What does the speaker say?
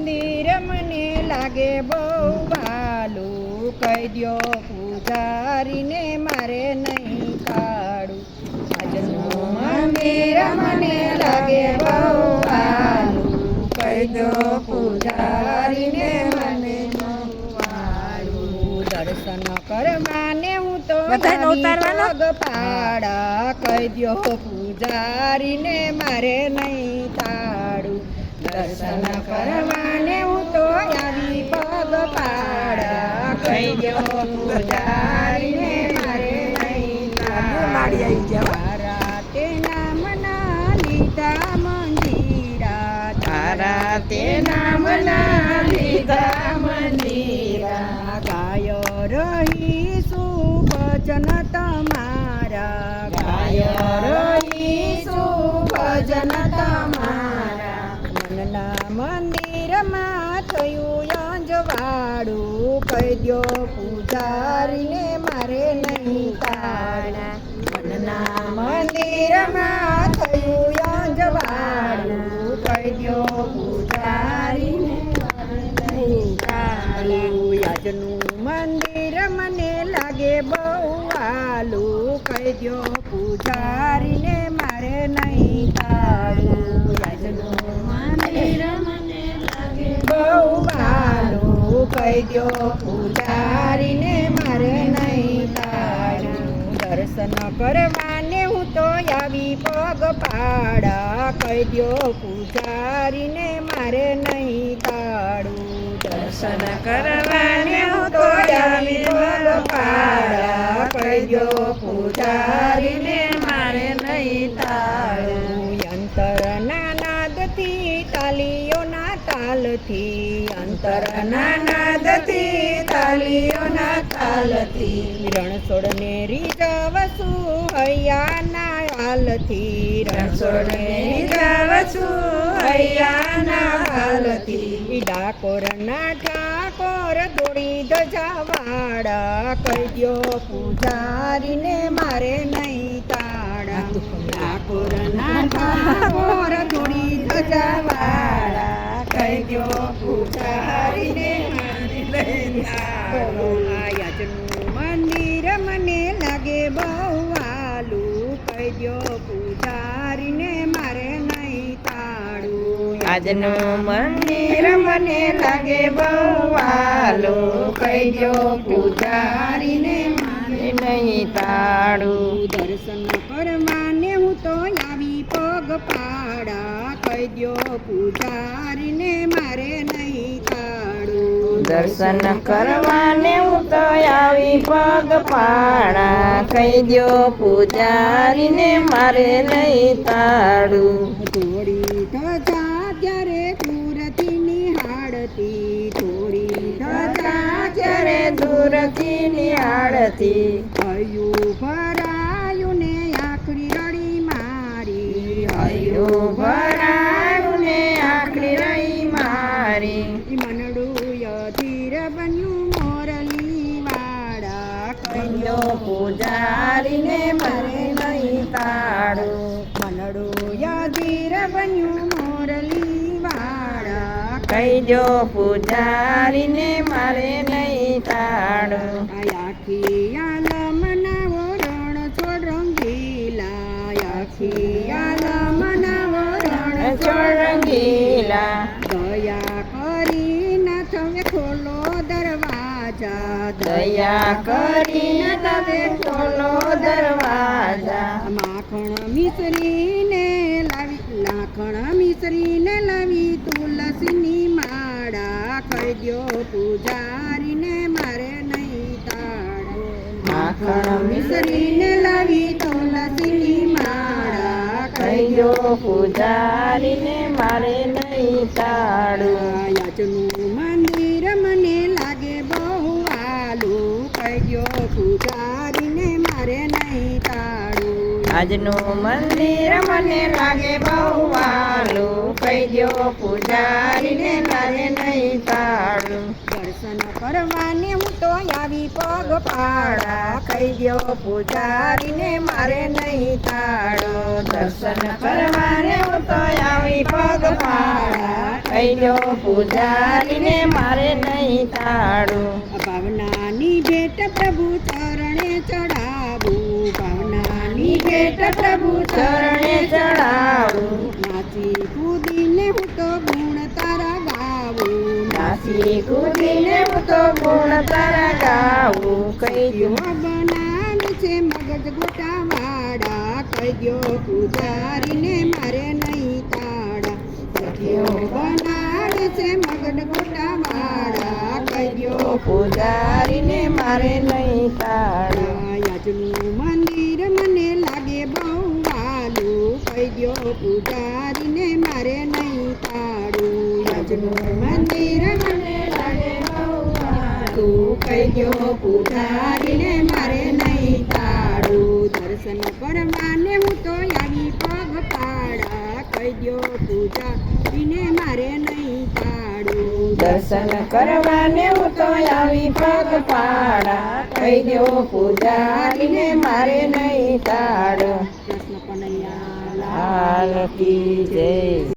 મંદિર મને લાગે બહુ વાલું કહી દ્યો પૂજારીને મારે નહીં કાઢું આજનું મંદિર મને લાગે બહુ વાલું કહી દ્યો પૂજારીને મને દર્શન કરવાને હું તો પગ પાડા. કહી દ્યો પૂજારીને મારે નહીં તાળું દર્શન કરવાને હું તો આવી પગ પાડા કહી દ્યો પૂજારીને મારે નહીં માળી આવી ગયા. નામના લીધા મંદિરા તારા તે નામના લીધા મંદિરા ગાયો રહીશું ભજન તમારા ગાયો રહીશું ભજન તમારા મનના મંદિરમાં અંજવાળું કહી દ્યો, પૂજારીને મારે નહીં તાળા મનના મંદિરમાં થયું અંજવાળું કહી દ્યો, પૂજારીને નહીં તાળું યાજનું મંદિર મને લાગે બહુ વાલું કહી દ્યો, પૂજારીને મારે નહીં તાળું યાજનું મંદિર કહી પૂજારીને મારે નહીં દર્શન કરવાને હું તો આવી પગ પાડા. કહી દ્યો પૂજારીને મારે નહીં તાળું દર્શન કરવાને હું તો આવી પગ પાડા. કહી દ્યો પૂજારીને મારે નહીં તાળું અંતરના નાદથી તાલીઓના તાલથી અંતરના નાદથી તાલીઓના તાલથી રણછોડને રીઝવશું હૈયાના હાલથી. રણછોડને રીઝવશું હૈયાના હાલથી. ડાકોરના ઠાકોર દોડી ધજાવાડા. કહી દ્યો પૂજારીને મારે નહીં તાળા ઠાકોરના ઠાકોર દોડી ધજાવાડા. દ્યો પૂજારીને મારે નહીં મંદિર મને લાગે બહુ વાલું કહી દ્યો પૂજારીને મારે નહીં તાળું. આજનું મંદિર મને લાગે બહુ વાલું કહી દ્યો પૂજારીને મારે નહીં તાળું. દર્શન કરવાને હું તો આવી પગ પાડા. કહી દ્યો પૂજારીને મારે નહીં તાળું. દર્શન કરવાને હું તો આવી પગ પાડા. કહી દ્યો પૂજારીને મારે નહીં તાળું. થોડી ધજા ત્યારે દૂરથી નિહાળતી થોડી ધજા જ્યારે દૂરથી નિહાળતી થયું ભરાયું ને આખરી રડી મારી. હૈયું મારી. ઈ મનડું યધીર બન્યું મોરલી વાળા કહી દ્યો પૂજારીને મારે નહીં તાળું મનડું યધીર બન્યું મોરલી વાળા કહી દો પૂજારીને મારે નહીં તાળું આખી આલમના વરણ છોડ રંગીલા. આખી આલમના વરણ છોડ ચોરંગીલા દયા કરીને તમે ખોલો દરવાજા. માખણ મિશ્રીને લાવી લાખણ મિશ્રીને લાવી તુલસીની માળા કહી દો પૂજારીને મારે નહીં તાળો. માખણ મિશ્રીને લાવી તુલસીની માળા કહ્યો દો પૂજારીને મારે નહીં તાળું. યાચનું પૂજારીને મારે નહીં તાળું. આજનું મંદિર મને લાગે બહુ વાલું. કહી દો પૂજારીને મારે નહીં તાળું. દર્શન કરવાને હું તો આવી પગ પાડા. કહી દ્યો પૂજારીને મારે નહીં તાળો. દર્શન કરવાને હું તો આવી પગ પાડા. કહી દો પૂજારીને મારે નહીં તાળું. પ્રભુ ચરણે ચડાવું, ભાવનાની ભેટ પ્રભુ ચરણે ચડાવું. નાચી કૂદીને હું તો ગુણ તારા ગાવું. નાચી કૂદીને હું તો ગુણ તારા ગાવું. કહી દો છે મગજ ગોટા વાડા કહી પૂજારીને મારે પૂજારીને મારે નહીં તાળાયાજનું મંદિર મને લાગે બહુ વાલું કહી ગયો. પૂજારીને મારે નહીં તાળું. યાજનું મંદિર મને લાગે બહુ વાલું કહી ગયો. પૂજારીને દર્શન કરવાને હું તો આવી પગ પાડા કહી દો પૂજારીને મારે નહીં તાડ લાલ કી જય.